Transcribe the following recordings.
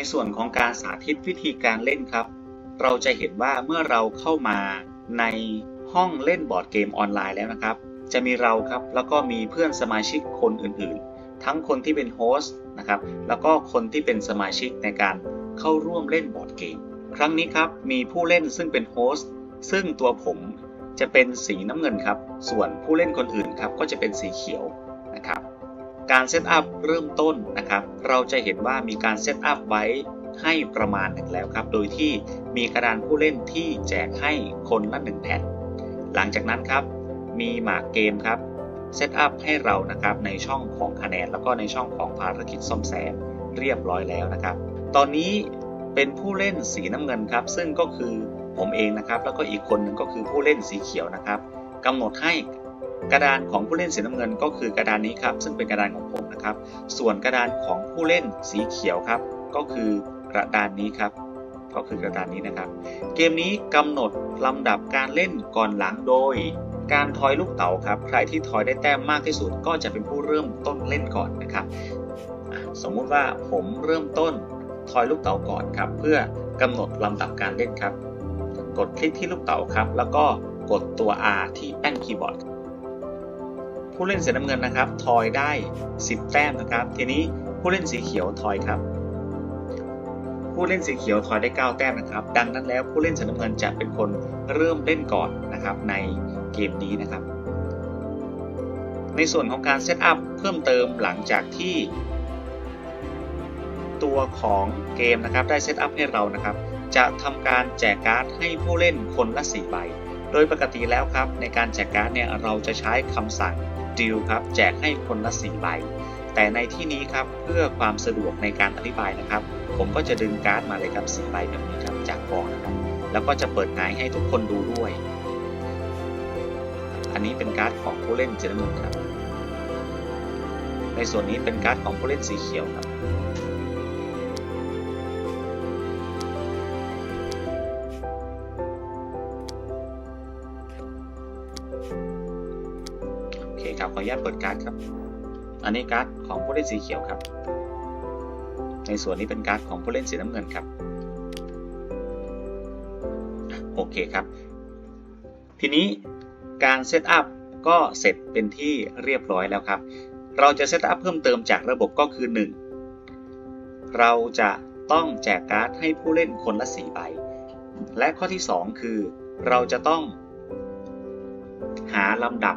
ในส่วนของการสาธิตวิธีการเล่นครับ เราจะเห็นว่าเมื่อเราเข้ามาในห้องเล่นบอร์ดเกมออนไลน์แล้วนะครับ จะมีเราครับแล้วก็มีเพื่อนสมาชิกคนอื่นๆ ทั้งคนที่เป็นโฮสต์นะครับแล้วก็คนที่เป็นสมาชิกในการเข้าร่วมเล่นบอร์ดเกม ครั้งนี้ครับมีผู้เล่นซึ่งเป็นโฮสต์ซึ่งตัวผมจะเป็นสีน้ำเงินครับ ส่วนผู้เล่นคนอื่นครับก็จะเป็นสีเขียวนะครับ การเซตอัพเริ่มต้นนะครับ เราจะเห็นว่ามีการเซตอัพไว้ให้ประมาณหนึ่งแล้วครับ โดยที่มีกระดานผู้เล่นที่แจกให้คนละหนึ่งแผ่นหลังจากนั้นครับ มีหมากเกมครับเซตอัพให้เรานะครับในช่องของคะแนนแล้วก็ในช่องของภารกิจซ่อมแซมเรียบร้อยแล้วนะครับ ตอนนี้เป็นผู้เล่นสีน้ำเงินครับ ซึ่งก็คือผมเองนะครับ แล้วก็อีกคนหนึ่งก็คือผู้เล่นสีเขียวนะครับกำหนดให้ กระดานของผู้เล่นสีน้ำเงินก็คือกระดานนี้ครับ ซึ่งเป็นกระดานของผมนะครับ ส่วนกระดานของผู้เล่นสีเขียวครับ ก็คือกระดานนี้ครับ ก็คือกระดานนี้นะครับ เกมนี้กำหนดลำดับการเล่นก่อนหลังโดย การทอยลูกเต๋าครับ ใครที่ทอยได้แต้มมากที่สุด ก็จะเป็นผู้เริ่มต้นเล่นก่อนนะครับ สมมุติว่าผมเริ่มต้นทอยลูกเต๋าก่อนครับ เพื่อกำหนดลำดับการเล่นครับ กดคลิกที่ลูกเต๋าครับ แล้วก็กดตัว R ที่แป้นคีย์บอร์ด ผู้เล่นสีน้ำเงินนะครับ ทอยได้ 10 แต้มนะครับ ทีนี้ผู้เล่นสีเขียวทอยครับ ผู้เล่นสีเขียวทอยได้ 9 แต้มนะครับ ดังนั้นแล้วผู้เล่นสีน้ำเงินจะเป็นคนเริ่มเล่นก่อนนะครับในเกมนี้นะครับ ในส่วนของการเซตอัพเพิ่มเติมหลังจากที่ ตัวของเกมนะครับได้เซตอัพให้เรานะครับ จะทำการแจกการ์ดให้ผู้เล่นคนละ4ใบโดยปกติแล้วครับในการแจกการ์ดเนี่ยเราจะใช้คำสั่ง ดิลครับแจกให้คนละ4ใบ แต่ในที่นี้ครับเพื่อความสะดวกในการอธิบายนะครับ ผมก็จะดึงการ์ดมาเลยครับ4ใบแบบนี้ครับจากกองนะครับ แล้วก็จะเปิดไงายให้ทุกคนดูด้วย อันนี้เป็นการ์ดของผู้เล่นเจน้ำเงินครับ ในส่วนนี้เป็นการ์ดของผู้เล่นสีเขียวครับ เปิดการ์ดครับ อันนี้การ์ดของผู้เล่นสีเขียวครับ ในส่วนนี้เป็นการ์ดของผู้เล่นสีน้ำเงินครับ โอเคครับ ทีนี้การเซตอัพก็เสร็จเป็นที่เรียบร้อยแล้วครับ เราจะเซตอัพเพิ่มเติมจากระบบก็คือ 1 เราจะต้องแจกการ์ดให้ผู้เล่นคนละ4ใบ และข้อที่ 2 คือ เราจะต้องหาลำดับ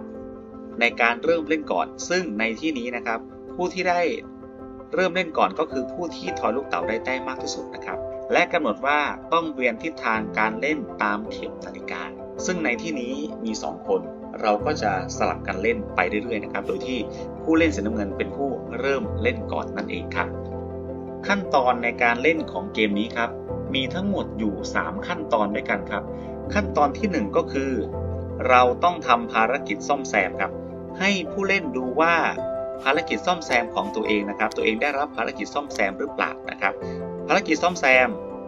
ในการเริ่มเล่นก่อน ซึ่งในที่นี้นะครับ ผู้ที่ได้เริ่มเล่นก่อนก็คือผู้ที่ทอยลูกเต๋าได้แต้มมากที่สุดนะครับ และกำหนดว่าต้องเวียนทิศทางการเล่นตามเข็มนาฬิกา ซึ่งในที่นี้มี 2 คน เราก็จะสลับกันเล่นไปเรื่อยๆนะครับ โดยที่ผู้เล่นสีน้ำเงินเป็นผู้เริ่มเล่นก่อนนั่นเองครับ ขั้นตอนในการเล่นของเกมนี้ครับ มีทั้งหมดอยู่ 3 ขั้นตอนด้วยกันครับ ขั้นตอนที่ 1 ก็คือ เราต้องทำภารกิจซ่อมแซมครับ ให้ผู้เล่นดูว่าภารกิจซ่อมแซมของตัวเองนะครับ ตัวเองได้รับภารกิจซ่อมแซมหรือเปล่านะครับ ภารกิจซ่อมแซม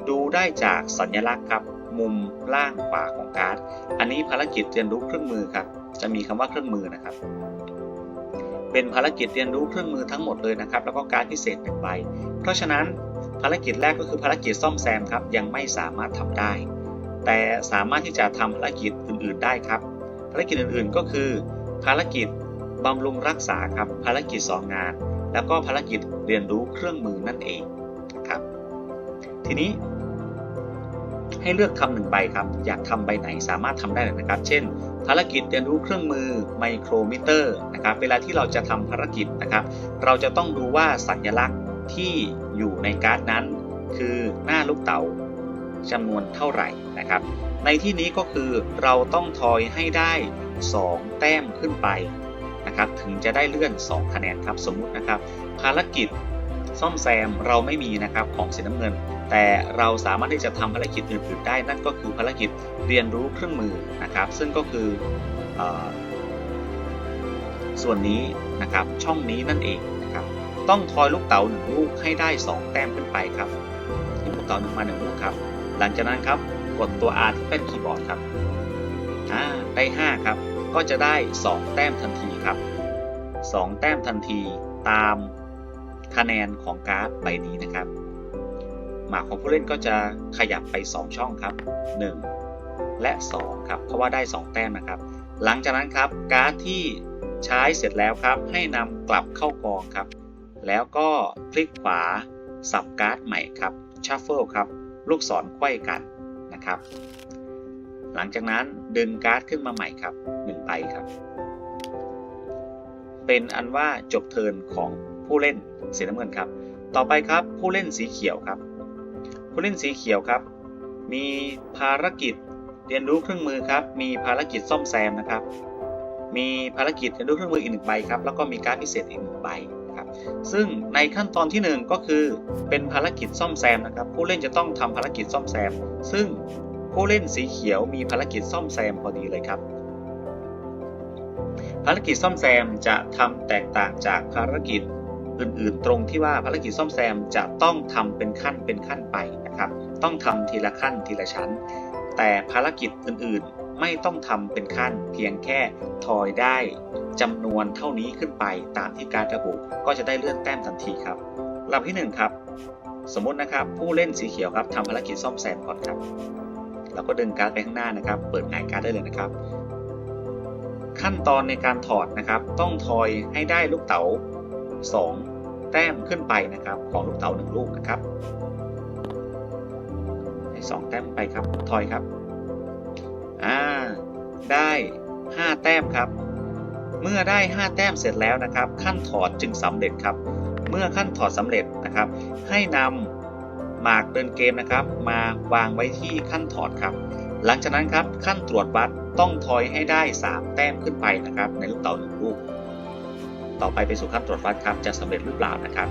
ดูได้จากสัญลักษณ์ครับมุมล่างขวาของการ์ด อันนี้ภารกิจเรียนรู้เครื่องมือครับ จะมีคำว่าเครื่องมือนะครับ เป็นภารกิจเรียนรู้เครื่องมือทั้งหมดเลยนะครับ แล้วก็การ์ดพิเศษหนึ่งใบ เพราะฉะนั้นภารกิจแรกก็คือภารกิจซ่อมแซมครับยังไม่สามารถทำได้ แต่สามารถที่จะทำภารกิจอื่น ๆ ได้ครับ ภารกิจอื่นๆก็คือ ภารกิจบำรุงรักษาครับภารกิจสองงาน แล้วก็ภารกิจเรียนรู้เครื่องมือนั่นเองครับ ทีนี้ ให้เลือกทำหนึ่งใบครับ อยากทำใบไหนสามารถทำได้เลยนะครับ เช่น ภารกิจเรียนรู้เครื่องมือไมโครมิเตอร์นะครับเวลาที่เราจะทำภารกิจนะครับ เราจะต้องดูว่าสัญลักษณ์ที่อยู่ในการ์ดนั้น คือหน้าลูกเต๋าจำนวนเท่าไหร่นะครับ ในที่นี้ก็คือเราต้องทอยให้ได้ 2 แต้มขึ้นไปนะครับถึงจะได้เลื่อน 2 คะแนนครับสมมุตินะครับ ภารกิจซ่อมแซมเราไม่มีนะครับของสีน้ำเงิน แต่เราสามารถที่จะทำภารกิจอื่นๆได้ นั่นก็คือภารกิจเรียนรู้เครื่องมือนะครับ ซึ่งก็คืออส่วนนี้นะครับช่องนี้นั่นเองนะครับต้องทอยลูกเต๋าหนึ่งลูกให้ได้ 2 แต้มขึ้นไปครับลูกเต๋าหนึ่งมาหนึ่งลูกครับ หลังจากนั้นครับกดตัว R ที่แป้นคีย์บอร์ดครับ อ่าได้5ครับก็จะได้ 2 แต้มทันทีครับ 2 แต้มทันทีตามคะแนนของการ์ดใบนี้นะครับ หมากของผู้เล่นก็จะขยับไป 2 ช่องครับ 1 และ 2 ครับเพราะว่าได้ 2 แต้มนะครับ หลังจากนั้นครับการ์ดที่ใช้เสร็จแล้วครับ ให้นำกลับเข้ากองครับ แล้วก็คลิกขวาสับการ์ดใหม่ครับชัฟเฟิลครับ ลูกศรไขว้กันนะครับ หลังจากนั้น ดึงการ์ดขึ้นมาใหม่ครับ1ใบครับ เป็นอันว่าจบเทิร์นของผู้เล่นสีน้ำเงินครับ ต่อไปครับผู้เล่นสีเขียวครับ ผู้เล่นสีเขียวครับ มีภารกิจเรียนรู้เครื่องมือครับ มีภารกิจซ่อมแซมนะครับ มีภารกิจเรียนรู้เครื่องมืออีกหนึ่งใบครับ แล้วก็มีการพิเศษอีกหนึ่งใบครับ ซึ่งในขั้นตอนที่หนึ่งก็คือเป็นภารกิจซ่อมแซมนะครับ ผู้เล่นจะต้องทำภารกิจซ่อมแซม ซึ่ง ผู้เล่นสีเขียวมีภารกิจซ่อมแซมพอดีเลยครับ ภารกิจซ่อมแซมจะทำแตกต่างจากภารกิจอื่นๆ ตรงที่ว่าภารกิจซ่อมแซมจะต้องทำเป็นขั้นเป็นขั้นไปนะครับ ต้องทำทีละขั้นทีละชั้น แต่ภารกิจอื่นๆไม่ต้องทำเป็นขั้น เพียงแค่ทอยได้จำนวนเท่านี้ขึ้นไปตามที่การระบุก็จะได้เลื่อนแต้มทันทีครับลำที่ 1 ครับ สมมตินะครับผู้เล่นสีเขียวครับทำภารกิจซ่อมแซมก่อนครับ เราก็ดึงการ์ดไปข้างหน้านะครับ เปิดหงายการ์ดได้เลยนะครับ ขั้นตอนในการถอดนะครับ ต้องทอยให้ได้ลูกเต๋า 2 แต้มขึ้นไปนะครับ ของลูกเต๋า1ลูกนะครับให้2แต้มไปครับ ทอยครับ อ่า ได้ 5 แต้มครับ เมื่อได้ 5 แต้มเสร็จแล้วนะครับ ขั้นถอดจึงสำเร็จครับ เมื่อขั้นถอดสำเร็จนะครับ ให้นำ หมากเดินเกมนะครับ มาวางไว้ที่ขั้นถอดครับ หลังจากนั้นครับขั้นตรวจวัดต้องทอยให้ได้ 3 แต้มขึ้นไปนะครับ ในลูกเต๋าหนึ่งลูก ต่อไปไปสู่ขั้นตรวจวัดครับจะสำเร็จหรือเปล่านะครับ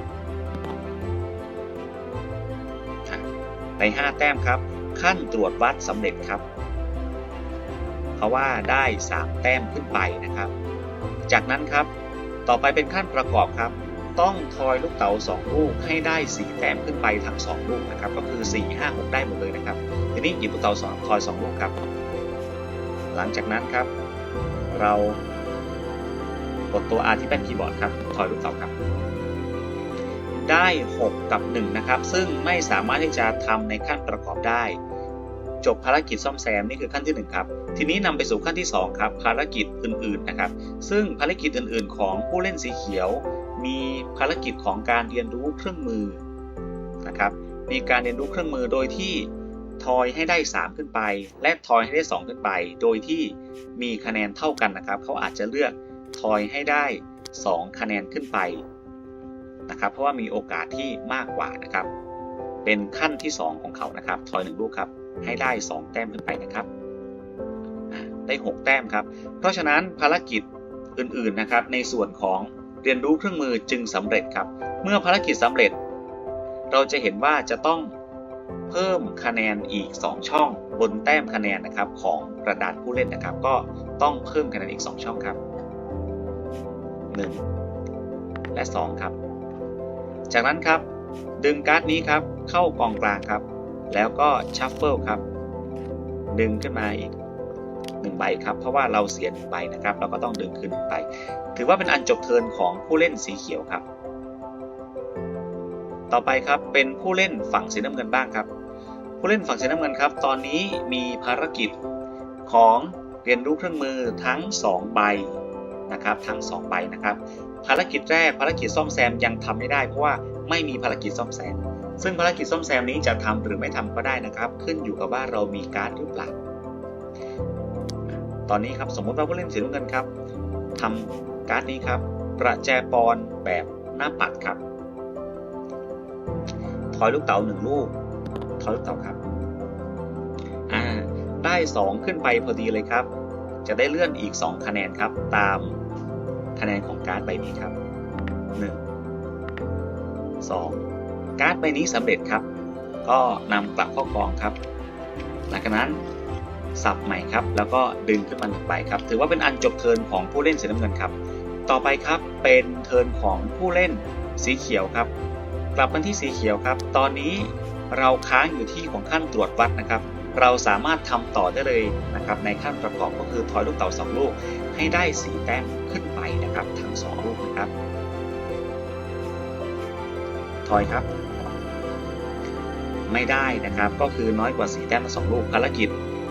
ใน 5 แต้มครับ ขั้นตรวจวัดสำเร็จครับ เพราะว่าได้ 3 แต้มขึ้นไปนะครับ จากนั้นครับต่อไปเป็นขั้นประกอบครับ ต้องทอยลูกเต๋า2ลูกให้ได้4แต้มขึ้นไปทั้ง 2 ลูกนะครับ ก็คือ 4 5 6 ได้หมดเลยนะครับ ทีนี้หยิบลูกเต๋า2ทอย 2 ลูกครับ หลังจากนั้นครับ เรากดตัว R ที่แป้นคีย์บอร์ดครับทอยลูกเต๋าครับ ได้ 6 กับ 1 นะครับ ซึ่งไม่สามารถที่จะทำในขั้นประกอบได้ จบภารกิจซ่อมแซมนี่คือขั้นที่ 1 ครับ ทีนี้นำไปสู่ขั้นที่ 2 ครับ ภารกิจอื่นๆนะครับ ซึ่งภารกิจอื่นๆ ของผู้เล่นสีเขียว มีภารกิจของการเรียนรู้เครื่องมือนะครับ มีการเรียนรู้เครื่องมือโดยที่ทอยให้ได้ 3 ขึ้นไป และทอยให้ได้ 2 ขึ้นไป โดยที่มีคะแนนเท่ากันนะครับ เขาอาจจะเลือกทอยให้ได้ 2 คะแนนขึ้นไปนะครับ เพราะว่ามีโอกาสที่มากกว่านะครับ เป็นขั้นที่ 2 ของเขานะครับ ทอย 1 ลูกครับ ให้ได้ 2 แต้มขึ้นไปนะครับ ได้ 6 แต้มครับ เพราะฉะนั้นภารกิจอื่นๆนะครับ ในส่วนของ เรียนรู้เครื่องมือจึงสำเร็จครับ เมื่อภารกิจสำเร็จ เราจะเห็นว่าจะต้องเพิ่มคะแนนอีก 2 ช่อง บนแต้มคะแนนนะครับของกระดานผู้เล่นนะครับ ก็ต้องเพิ่มคะแนนอีก 2 ช่องครับ 1 และ 2 ครับ จากนั้นครับ ดึงการ์ดนี้ครับเข้ากองกลางครับ แล้วก็ชัฟเฟิลครับ ดึงขึ้นมาอีก 1ใบครับ เพราะว่าเราเสีย1ใบนะครับ เราก็ต้องดึงคืน1ใบถือว่าเป็นอันจบเทินของผู้เล่นสีเขียวครับ ต่อไปครับเป็นผู้เล่นฝั่งสีน้ำเงินบ้างครับ ผู้เล่นฝั่งสีน้ำเงินครับ ตอนนี้มีภารกิจของเรียนรู้เครื่องมือทั้ง 2 ใบนะครับทั้ง 2 ใบนะครับ ภารกิจแรกภารกิจซ่อมแซมยังทำไม่ได้เพราะว่าไม่มีภารกิจซ่อมแซม ซึ่งภารกิจซ่อมแซมนี้จะทำหรือไม่ทำก็ได้นะครับ ขึ้นอยู่กับว่าเรามีการ์ดหรือเปล่า ตอนนี้ครับสมมติว่าผู้เล่นสีน้ำเงินครับทำการ์ดนี้ครับ ประแจปอนแบบหน้าปัดครับ ถอยลูกเต๋าหนึ่งลูก ถอยลูกเต๋าครับอ่าได้ 2 ขึ้นไปพอดีเลยครับ จะได้เลื่อนอีก 2 คะแนนครับ ตามคะแนนของการ์ดใบนี้ครับ 1 2 การ์ดใบนี้สำเร็จครับ ก็นำกลับเข้ากองครับ หลังจากนั้น สับใหม่ครับ แล้วก็ดึงขึ้นมาหนึ่งใบครับ ถือว่าเป็นอันจบเทิร์นของผู้เล่นสีน้ำเงินครับ ต่อไปครับเป็นเทิร์นของผู้เล่นสีเขียวครับ กลับมาที่สีเขียวครับ ตอนนี้เราค้างอยู่ที่ของขั้นตรวจวัดนะครับ เราสามารถทำต่อได้เลยนะครับ ในขั้นประกอบก็คือถอยลูกเต๋า2ลูกให้ได้สีแต้มขึ้นไปนะครับทั้ง2ลูกนะครับ ถอยครับ ไม่ได้นะครับก็คือน้อยกว่า4แต้มสองลูกภารกิจ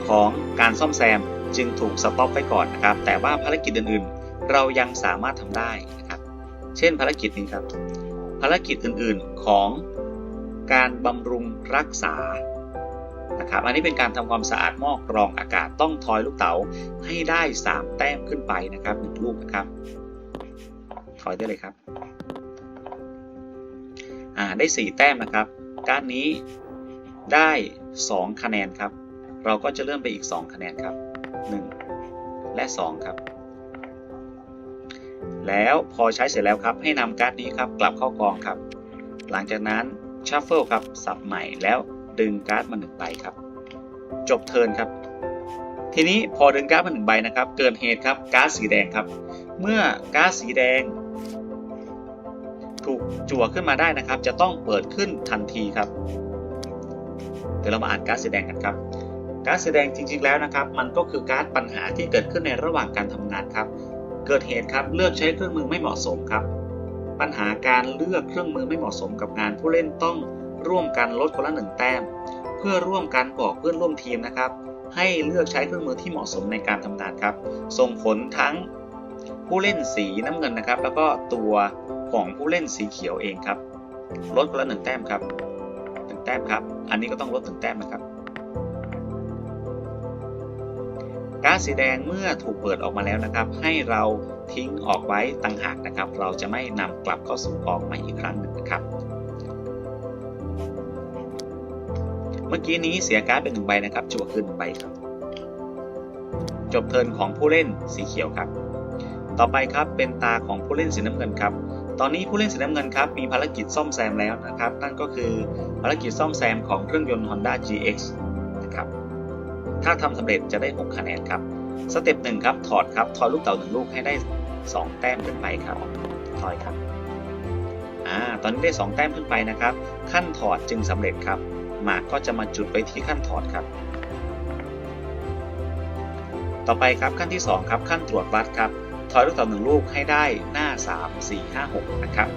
ของการซ่อมแซมจึงถูกสต็อปไว้ก่อนนะครับ แต่ว่าภารกิจอื่นๆ เรายังสามารถทำได้นะครับ เช่นภารกิจนี้ครับ ภารกิจอื่นๆของการบำรุงรักษานะครับ อันนี้เป็นการทำความสะอาดหม้อกรองอากาศต้องทอยลูกเต๋าให้ได้ 3 แต้มขึ้นไปนะครับหนึ่งลูกนะครับ ทอยได้เลยครับอ่าได้ 4 แต้มนะครับ การนี้ได้ 2 คะแนนครับ เราก็จะเริ่มไปอีก 2 คะแนนครับ 1 และ 2 ครับ แล้วพอใช้เสร็จแล้วครับ ให้นำการ์ดนี้ครับ กลับเข้ากองครับ หลังจากนั้นชัฟเฟิลครับสับใหม่แล้วดึงการ์ดมาหนึ่งใบครับ จบเทิร์นครับ ทีนี้พอดึงการ์ดมาหนึ่งใบนะครับ เกิดเหตุครับการ์ดสีแดงครับ เมื่อการ์ดสีแดง ถูกจั่วขึ้นมาได้นะครับ จะต้องเปิดขึ้นทันทีครับเดี๋ยวเรามาอ่านการ์ดสีแดงกันครับ การ์ดสีแดงจริงๆแล้วนะครับ มันก็คือการ์ดปัญหาที่เกิดขึ้นในระหว่างการทำงานครับ เกิดเหตุครับเลือกใช้เครื่องมือไม่เหมาะสมครับ ปัญหาการเลือกเครื่องมือไม่เหมาะสมกับงาน ผู้เล่นต้องร่วมกันลดคนละหนึ่งแต้ม เพื่อร่วมกันบอกเพื่อนร่วมทีมนะครับ ให้เลือกใช้เครื่องมือที่เหมาะสมในการทำงานครับ ส่งผลทั้งผู้เล่นสีน้ำเงินนะครับ แล้วก็ตัวของผู้เล่นสีเขียวเองครับ ลดคนละหนึ่งแต้มครับหนึ่งแต้มครับ อันนี้ก็ต้องลดหนึ่งแต้มนะครับ ก๊าซสีแดงเมื่อถูกเปิดออกมาแล้วนะครับ ให้เราทิ้งออกไว้ต่างหากนะครับ เราจะไม่นำกลับเข้าสู่กองใหม่อีกครั้งหนึ่งนะครับ เมื่อกี้นี้เสียก๊าร์ดเป็นหนึ่งใบนะครับจั่วคืนหนึ่งใบครับ จบเทิร์นของผู้เล่นสีเขียวครับ ต่อไปครับเป็นตาของผู้เล่นสีน้ำเงินครับตอนนี้ผู้เล่นสีน้ำเงินครับมีภารกิจซ่อมแซมแล้วนะครับนั่นก็คือภารกิจซ่อมแซมของเครื่องยนต์ Honda GX นะครับ ถ้าทำสำเร็จจะได้ 6 คะแนนครับ สเต็ปหนึ่งครับ ถอดครับ ถอยลูกเต๋าหนึ่งลูกให้ได้ 2 แต้มขึ้นไปครับ ถอยครับอ่าตอนนี้ได้ 2 แต้มขึ้นไปนะครับ ขั้นถอดจึงสำเร็จครับ หมากก็จะมาจุดไว้ที่ขั้นถอดครับ ต่อไปครับขั้นที่ 2 ครับ ขั้นตรวจวัดครับ ถอยลูกเต๋าหนึ่งลูกให้ได้หน้า 3 4 5 6 นะครับ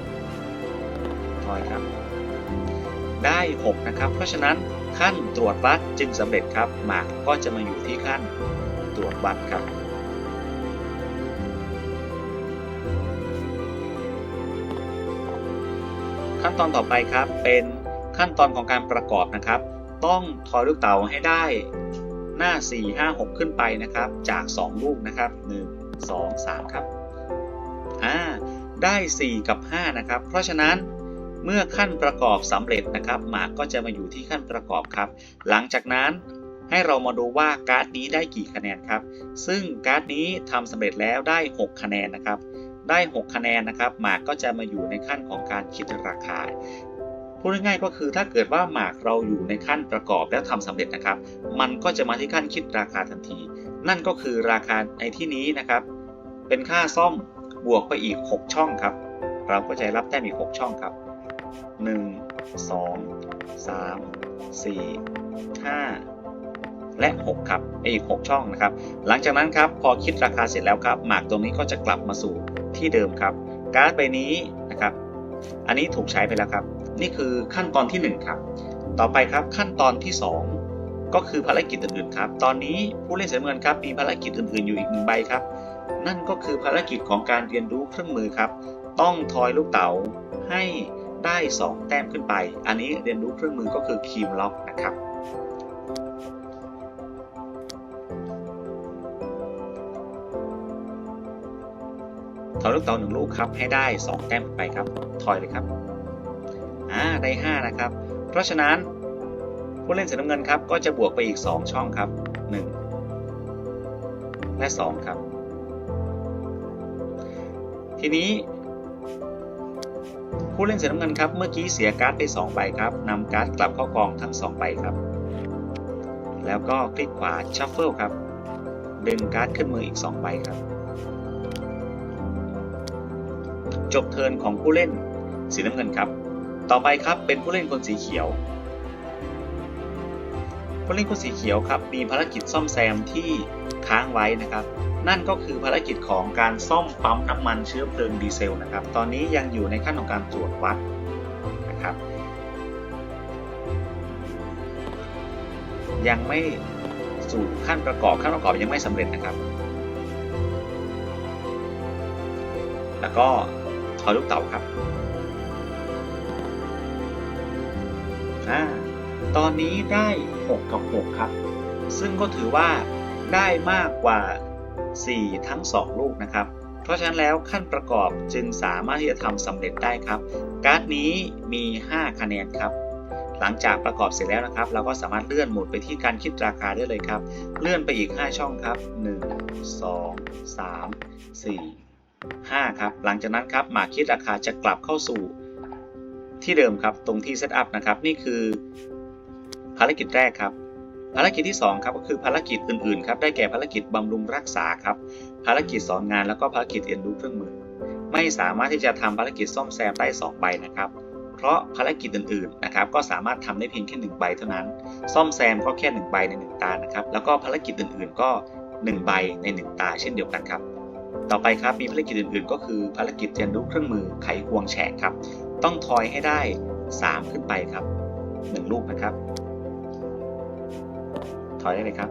ถอยครับ ได้ 6 นะครับ เพราะฉะนั้นขั้นตรวจวัดจึงสำเร็จครับหมากก็จะมาอยู่ที่ขั้นตรวจวัดครับขั้นตอนต่อไปครับเป็นขั้นตอนของการประกอบนะครับ ต้องทอยลูกเต๋าให้ได้หน้า 4 5 6 ขึ้นไปนะครับ จาก 2 ลูกนะครับ 1 2 3 ครับอ่าได้ 4 กับ 5 นะครับ เพราะฉะนั้น เมื่อขั้นประกอบสำเร็จนะครับ หมากก็จะมาอยู่ที่ขั้นประกอบครับ หลังจากนั้นให้เรามาดูว่าการ์ดนี้ได้กี่คะแนนครับ ซึ่งการ์ดนี้ทำสำเร็จแล้วได้ 6 คะแนนนะครับ ได้ 6 คะแนนนะครับ หมากก็จะมาอยู่ในขั้นของการคิดราคาพูดง่ายๆก็คือถ้าเกิดว่าหมากเราอยู่ในขั้นประกอบแล้วทำสำเร็จนะครับ มันก็จะมาที่ขั้นคิดราคาทันที นั่นก็คือราคาในที่นี้นะครับ เป็นค่าซ่อมบวกไปอีก 6 ช่องครับ เราก็จะรับแต้มอีก 6 ช่องครับ 1 2 3 4 5และ 6 ครับอีกช่องนะครับ หลังจากนั้นครับพอคิดราคาเสร็จแล้วครับหมากตรงนี้ก็จะกลับมาสู่ที่เดิมครับ การ์ดใบนี้นะครับ อันนี้ถูกใช้ไปแล้วครับ นี่คือขั้นตอนที่ 1 ครับ ต่อไปครับขั้นตอนที่ 2 ก็คือภารกิจอื่นๆครับ ตอนนี้ผู้เล่นเสียเงินครับมีภารกิจอื่นๆอยู่อีกหนึ่งใบครับ นั่นก็คือภารกิจของการเรียนรู้เครื่องมือครับ ต้องทอยลูกเต๋าให้ ได้ 2 แต้มขึ้นไป อันนี้เรียนรู้เครื่องมือก็คือคีมล็อกนะครับถอยลูกเต๋าหนึ่งลูกครับให้ได้ 2 แต้มขึ้นไปครับ ถอยเลยครับอ่าได้ 5 นะครับ เพราะฉะนั้นผู้เล่นสีน้ำเงินครับก็จะบวกไปอีก 2 ช่องครับ 1 และ 2 ครับ ทีนี้ ผู้เล่นสีน้ำเงินครับ เมื่อกี้เสียการ์ดไป 2 ใบครับนำการ์ดกลับเข้ากองทั้ง 2 ใบครับ แล้วก็คลิกขวาชัฟเฟิลครับ ดึงการ์ดขึ้นมืออีก 2 ใบครับ จบเทิร์นของผู้เล่นสีน้ำเงินครับ ต่อไปครับเป็นผู้เล่นคนสีเขียว ผู้เล่นคนสีเขียวครับมีภารกิจซ่อมแซมที่ค้างไว้นะครับ นั่นก็คือภารกิจของการซ่อมปั๊มน้ำมันเชื้อเพลิงดีเซลนะครับ ตอนนี้ยังอยู่ในขั้นของการตรวจวัดนะครับ ยังไม่สู่ขั้นประกอบขั้นประกอบยังไม่สำเร็จนะครับ แล้วก็ถอยลูกเต๋าครับอ่าตอนนี้ได้ 6 กับ 6 ครับ ซึ่งก็ถือว่าได้มากกว่า 4 ทั้ง 2 ลูกนะครับ เพราะฉะนั้นแล้วขั้นประกอบจึงสามารถที่จะทำสำเร็จได้ครับ การ์ดนี้มี 5 คะแนนครับ หลังจากประกอบเสร็จแล้วนะครับ เราก็สามารถเลื่อนหมุดไปที่การคิดราคาได้เลยครับ เลื่อนไปอีก 5 ช่องครับ 1 2 3 4 5 ครับ หลังจากนั้นครับหมากคิดราคาจะกลับเข้าสู่ที่เดิมครับ ตรงที่ Setup นะครับ นี่คือ ภารกิจแรกครับ ภารกิจที่2ครับก็คือภารกิจอื่นๆครับได้แก่ภารกิจบำรุงรักษาครับ ภารกิจสอนงานแล้วก็ภารกิจเรียนรู้เครื่องมือ ไม่สามารถที่จะทำภารกิจซ่อมแซมได้2ใบนะครับ เพราะภารกิจอื่นๆนะครับก็สามารถทำได้เพียงแค่1ใบเท่านั้น ซ่อมแซมก็แค่1ใบใน1ตานะครับ แล้วก็ภารกิจอื่นๆก็ 1 ใบใน 1 ตา เช่นเดียวกันครับ ต่อไปครับมีภารกิจอื่นๆ ก็คือภารกิจเรียนรู้เครื่องมือไขควงแฉกครับ ต้องทอยให้ได้ 3 ขึ้นไปครับ 1 ลูกนะครับ อยได้เลยครับ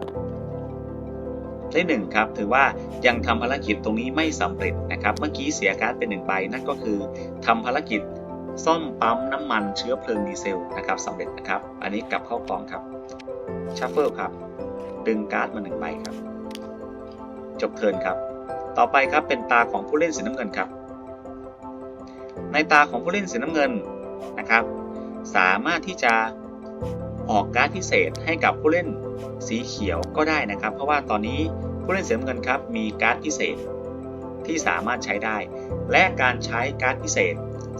ได้หนึ่งครับถือว่ายังทำภารกิจตรงนี้ไม่สำเร็จนะครับ เมื่อกี้เสียการ์ดเป็นหนึ่งใบนั่นก็คือทำภารกิจซ่อมปั๊มน้ำมันเชื้อเพลิงดีเซลนะครับสำเร็จนะครับ อันนี้กลับเข้ากล่องครับชัฟเฟิลครับ ดึงการ์ดมาหนึ่งใบครับ จบเทิร์นครับ ต่อไปครับเป็นตาของผู้เล่นสีน้ำเงินครับ ในตาของผู้เล่นสีน้ำเงินนะครับ สามารถที่จะออกการ์ดพิเศษให้กับผู้เล่น สีเขียวก็ได้นะครับ เพราะว่าตอนนี้ผู้เล่นเสีน้ำเงินครับมีการ์ดพิเศษที่สามารถใช้ได้ และการใช้การ์ดพิเศษ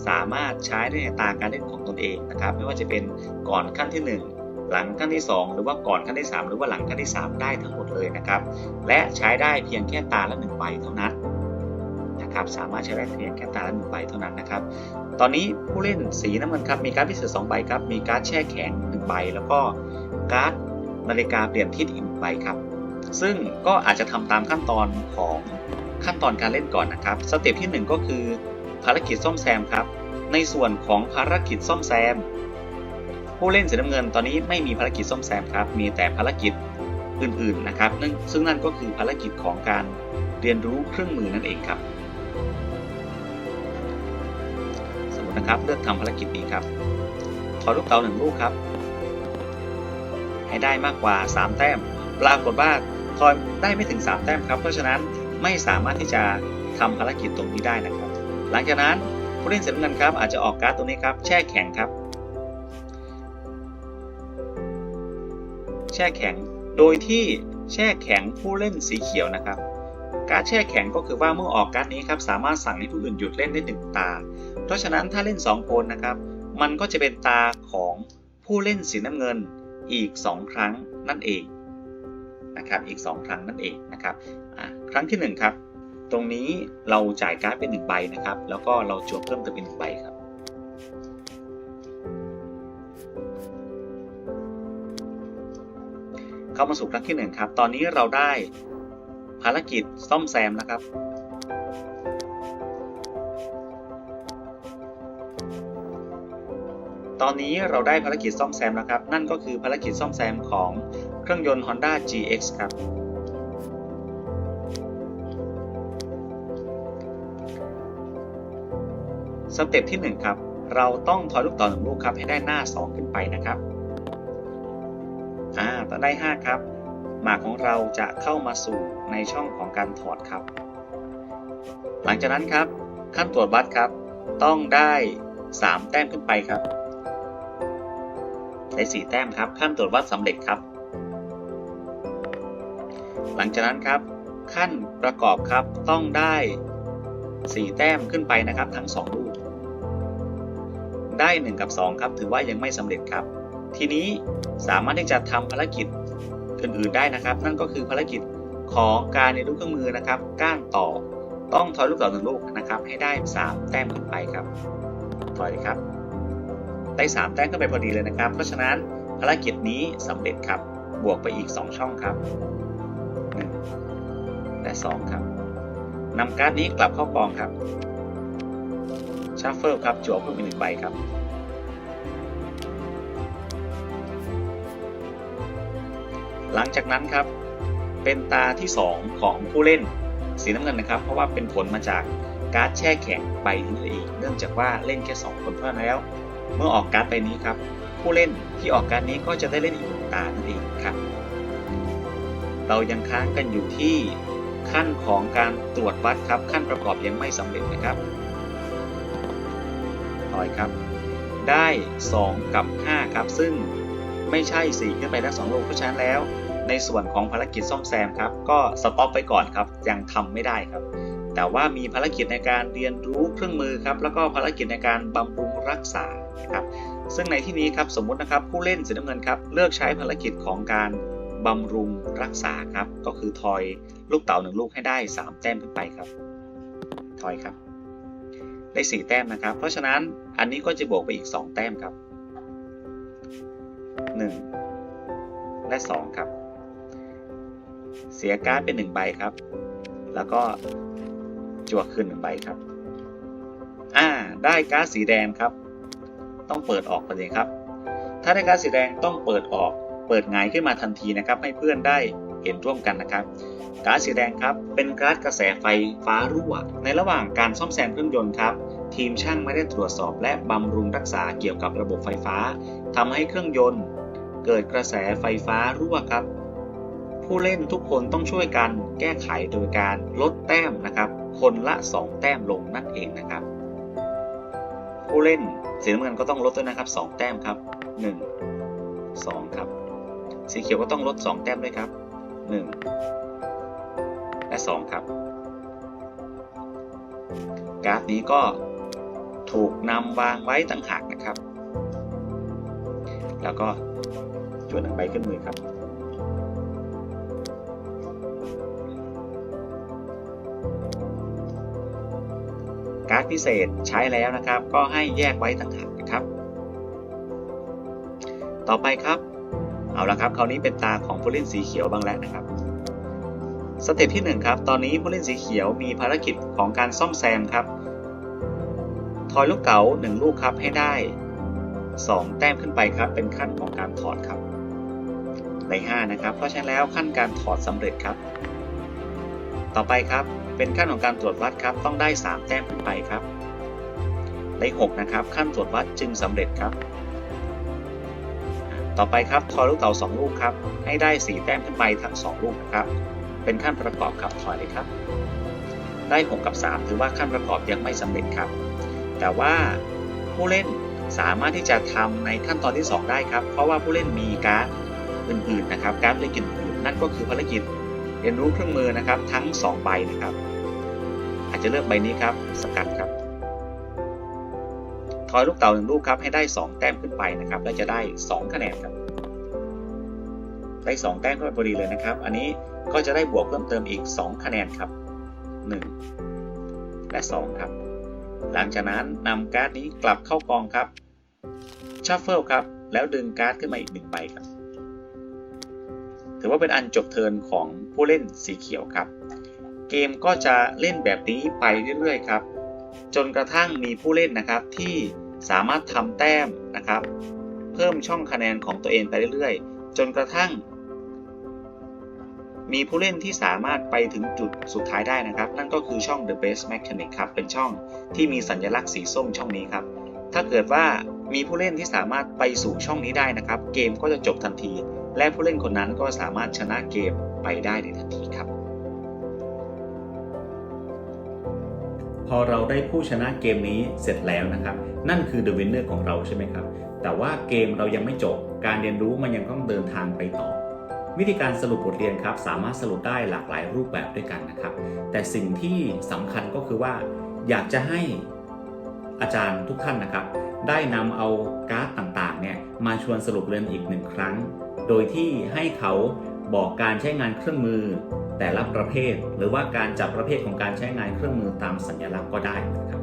สามารถใช้ได้ในตาการเล่นของตนเองนะครับ ไม่ว่าจะเป็นก่อนขั้นที่ 1 หลังขั้นที่ 2 หรือว่าก่อนขั้นที่ 3 หรือว่าหลังขั้นที่ 3 ได้ทั้งหมดเลยนะครับ และใช้ได้เพียงแค่ตาละ1ใบเท่านั้นนะครับ สามารถใช้ได้เพียงแค่ตาละ1ใบเท่านั้นนะครับ ตอนนี้ผู้เล่นสีน้ำเงินครับมีการ์ดพิเศษ2ใบครับ มีการ์ดแช่แข็ง1ใบแล้วก็การ์ด นาฬิกาเปลี่ยนทิศอีกใบครับ ซึ่งก็อาจจะทำตามขั้นตอนของขั้นตอนการเล่นก่อนนะครับ สเต็ปที่ 1 ก็คือภารกิจซ่อมแซมครับ ในส่วนของภารกิจซ่อมแซม ผู้เล่นสีน้ำเงินตอนนี้ไม่มีภารกิจซ่อมแซมครับ มีแต่ภารกิจอื่นๆนะครับซึ่งนั่นก็คือภารกิจของการเรียนรู้เครื่องมือนั่นเองครับ สมมตินะครับเลือกทำภารกิจนี้ครับถอลูกเต๋าหนึ่งลูกครับ ให้ได้มากกว่า 3 แต้ม ปรากฏว่าทอยได้ไม่ถึง 3 แต้มครับ เพราะฉะนั้นไม่สามารถที่จะทำภารกิจตรงนี้ได้นะครับ หลังจากนั้นผู้เล่นสีน้ำเงินครับอาจจะออกการ์ดตรงนี้ครับแช่แข็งครับ แช่แข็ง โดยที่แช่แข็งผู้เล่นสีเขียวนะครับ การแช่แข็งก็คือว่าเมื่อออกการ์ดนี้ครับสามารถสั่งให้ผู้อื่นหยุดเล่นได้หนึ่งตา เพราะฉะนั้นถ้าเล่น 2 คนนะครับ มันก็จะเป็นตาของผู้เล่นสีน้ำเงิน อีก 2 ครั้งนั่นเองนะครับอีก 2 ครั้งนั่นเองนะครับครั้งที่1ครับตรงนี้เราจ่ายการ์ดเป็น 1 ใบนะครับ แล้วก็เราจวบเพิ่มเติมเป็น 1 ใบครับเข้ามาสู่ครั้งที่1ครับตอนนี้เราได้ภารกิจซ่อมแซมนะครับ ตอนนี้เราได้ภารกิจซ่อมแซมนะครับ นั่นก็คือภารกิจซ่อมแซมของเครื่องยนต์ Honda GX ครับ สเต็ปที่ 1 ครับ เราต้องถอยลูกต่อหนึ่งลูกครับ ให้ได้หน้า 2 ขึ้นไปนะครับอ่าตอนได้ 5 ครับ หมากของเราจะเข้ามาสู่ในช่องของการถอดครับ หลังจากนั้นครับ ขั้นตรวจวัดครับ ต้องได้ 3 แต้มขึ้นไปครับ ได้ 4 แต้มครับขั้นตรวจวัดสำเร็จครับ หลังจากนั้นครับ ขั้นประกอบครับต้องได้ 4 แต้มขึ้นไปนะครับทั้ง 2 ลูก ได้ 1 กับ 2 ครับ ถือว่ายังไม่สำเร็จครับ ทีนี้สามารถที่จะทำภารกิจอื่นๆได้นะครับ นั่นก็คือภารกิจของการเรียนรู้เครื่องมือนะครับ ก้านต่อต้องถอยลูกต่อหนึ่งลูกนะครับ ให้ได้ 3 แต้มขึ้นไปครับ ถอยเลยครับ ได้ 3 แต้มขึ้นไปพอดีเลยนะครับ เพราะฉะนั้นภารกิจนี้สำเร็จครับ บวกไปอีก 2 ช่องครับ 1 และ 2 ครับนำการ์ดนี้กลับเข้ากองครับชัฟเฟิลครับจั่วเพิ่มอีกหนึ่งใบครับหลังจากนั้นครับเป็นตาที่ 2 ของผู้เล่นสีน้ำเงินนะครับ เพราะว่าเป็นผลมาจากการ์ดแช่แข็งใบนี้เองเนื่องจากว่าเล่นแค่ 2 คนเท่านั้นแล้ว เมื่อออกการ์ดใบนี้ครับ ผู้เล่นที่ออกการ์ดนี้ก็จะได้เล่นอีกหนึ่งตานั่นเองครับ เรายังค้างกันอยู่ที่ขั้นของการตรวจวัดครับ ขั้นประกอบยังไม่สำเร็จนะครับต่อยครับ ได้ 2 กับ 5 ครับ ซึ่งไม่ใช่ 4 ขึ้นไปแล้ว2ลูกเพราะฉะนั้นแล้ว ในส่วนของภารกิจซ่อมแซมครับ ก็สต็อปไปก่อนครับ ยังทำไม่ได้ครับ แต่ว่ามีภารกิจในการเรียนรู้เครื่องมือครับ แล้วก็ภารกิจในการบำรุง รักษาครับซึ่งในที่นี้ครับสมมุตินะครับผู้เล่นสีน้ำเงินครับเลือกใช้ภารกิจของการบำรุงรักษาครับก็คือทอยลูกเต่าหนึ่งลูกให้ได้ 3 แต้มขึ้นไปครับทอยครับ ได้ 4 แต้มนะครับ เพราะฉะนั้นอันนี้ก็จะบวกไปอีก 2 แต้มครับ 1 และ 2 ครับ เสียการ์ดเป็น 1 ใบครับ แล้วก็จั่วคืน1ใบครับ ได้ก๊าร์ดสีแดงครับ ต้องเปิดออกไปเลยครับ ถ้าได้ก๊าร์ดสีแดงต้องเปิดออก เปิดหงขึ้นมาทันทีนะครับ ให้เพื่อนได้เห็นร่วมกันนะครับก๊าร์ดสีแดงครับเป็นก๊าร์ดกระแสไฟฟ้ารั่ว ในระหว่างการซ่อมแซมเครื่องยนต์ครับ ทีมช่างไม่ได้ตรวจสอบและบำรุงรักษาเกี่ยวกับระบบไฟฟ้าทำให้เครื่องยนต์ เกิดกระแสไฟฟ้ารั่วครับ ผู้เล่นทุกคนต้องช่วยกันแก้ไขโดยการลดแต้มนะครับ คนละ 2 แต้มลงนั่นเองนะครับ ผู้เล่นสีน้ำเงินก็ต้องลดด้วยนะครับ 2 แต้มครับ 1 2 ครับ สีเขียวก็ต้องลด 2 แต้มด้วยครับ 1 และ 2 ครับ กราฟนี้ก็ถูกนำวางไว้ต่างหากนะครับ แล้วก็จวนหนึ่งใบขึ้นมือครับ พิเศษใช้แล้วนะครับ ก็ให้แยกไว้ต่างหากนะครับ ต่อไปครับเอาละครับคราวนี้เป็นตาของผู้เล่นสีเขียวบ้างแล้วนะครับสเต็ปที่1ครับตอนนี้ผู้เล่นสีเขียวมีภารกิจของการซ่อมแซมครับทอยลูกเก๋า1ลูกครับให้ได้ 2 แต้มขึ้นไปครับ เป็นขั้นของการถอดครับใน5นะครับ เพราะฉะนั้นแล้วขั้นการถอดสำเร็จครับ ต่อไปครับ เป็นขั้นของการตรวจวัดครับ ต้องได้ 3 แต้มขึ้นไปครับได้6นะครับ ขั้นตรวจวัดจึงสำเร็จครับ ต่อไปครับทอยลูกเต๋า2ลูกครับ ให้ได้ 4 แต้มขึ้นไปทั้ง 2 ลูกนะครับ เป็นขั้นประกอบครับถอยเลยครับ ได้ 6 กับ 3 ถือว่าขั้นประกอบยังไม่สำเร็จครับ แต่ว่าผู้เล่นสามารถที่จะทำในขั้นตอนที่ 2 ได้ครับ เพราะว่าผู้เล่นมีการ์ดอื่นๆนะครับ การ์ดภารกิจอื่นนั่นก็คือภารกิจ รียนรู้เครื่องมือนะครับทั้ง 2 ใบนะครับ อาจจะเลือกใบนี้ครับ สกัดครับ ทอยลูกเต่าหนึ่งลูกครับให้ได้ 2 แต้มขึ้นไปนะครับ และจะได้ 2 คะแนนครับ ได้ 2 แต้มขึ้นไปพอดีเลยนะครับ อันนี้ก็จะได้บวกเพิ่มเติมอีก 2 คะแนนครับ 1 และ 2 ครับ หลังจากนั้นนำการ์ดนี้กลับเข้ากองครับชัฟเฟิลครับ แล้วดึงการ์ดขึ้นมาอีก1ใบครับ ถือว่าเป็นอันจบเทินของผู้เล่นสีเขียวครับ เกมก็จะเล่นแบบนี้ไปเรื่อยๆครับ จนกระทั่งมีผู้เล่นนะครับที่สามารถทำแต้มนะครับ เพิ่มช่องคะแนนของตัวเองไปเรื่อยๆ จนกระทั่ง มีผู้เล่นที่สามารถไปถึงจุดสุดท้ายได้นะครับ นั่นก็คือช่อง The Best Mechanic ครับ เป็นช่องที่มีสัญลักษณ์สีส้มช่องนี้ครับ ถ้าเกิดว่ามีผู้เล่นที่สามารถไปสู่ช่องนี้ได้นะครับ เกมก็จะจบทันที และผู้เล่นคนนั้นก็สามารถชนะเกมไปได้ในทันทีครับ พอเราได้ผู้ชนะเกมนี้เสร็จแล้วนะครับ นั่นคือ The Winner ของเราใช่ไหมครับ แต่ว่าเกมเรายังไม่จบ การเรียนรู้มันยังต้องเดินทางไปต่อวิธีการสรุปบทเรียนครับ สามารถสรุปได้หลากหลายรูปแบบด้วยกันนะครับ แต่สิ่งที่สำคัญก็คือว่า อยากจะให้อาจารย์ทุกท่านนะครับ ได้นำเอาการ์ดต่างๆเนี่ยมาชวนสรุปเรียนอีกหนึ่งครั้ง โดยที่ให้เขาบอกการใช้งานเครื่องมือแต่ละประเภท หรือว่าการจับประเภทของการใช้งานเครื่องมือตามสัญลักษณ์ก็ได้นะครับ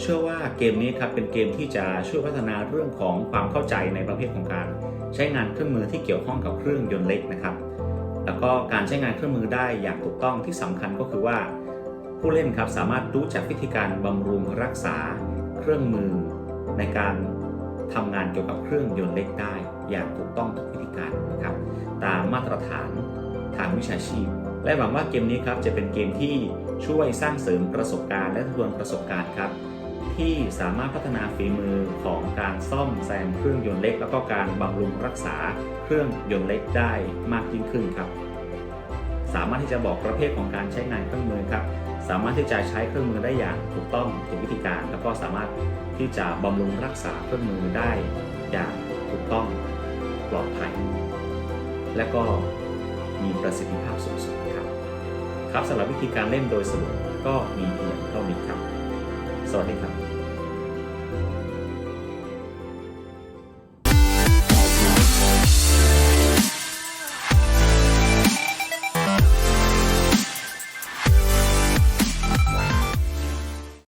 เชื่อว่าเกมนี้ครับเป็นเกมที่จะช่วยพัฒนาเรื่องของความเข้าใจในประเภทของการใช้งานเครื่องมือที่เกี่ยวข้องกับเครื่องยนต์เล็กนะครับ แล้วก็การใช้งานเครื่องมือได้อย่างถูกต้องที่สำคัญก็คือว่า ผู้เล่นครับสามารถรู้จักวิธีการบำรุงรักษาเครื่องมือในการทำงานเกี่ยวกับเครื่องยนต์เล็กได้ อย่างถูกต้องทุกวิธีการครับตามมาตรฐานทางวิชาชีพ และหวังว่าเกมนี้ครับจะเป็นเกมที่ช่วยสร้างเสริมประสบการณ์ และทวนประสบการณ์ครับที่สามารถพัฒนาฝีมือของการซ่อมแซมเครื่องยนต์เล็ก แล้วก็การบำรุงรักษาเครื่องยนต์เล็กได้มากยิ่งขึ้นครับ สามารถที่จะบอกประเภทของการใช้งานเครื่องมือครับ สามารถที่จะใช้เครื่องมือได้อย่างถูกต้องถูกวิธีการ แล้วก็สามารถที่จะบำรุงรักษาเครื่องมือได้อย่างถูกต้อง ปลอดภัย และก็มีประสิทธิภาพสูงสุดครับ ครับสำหรับวิธีการเล่นโดยสรุปก็มีเพียงเท่านี้ครับ สวัสดีครับ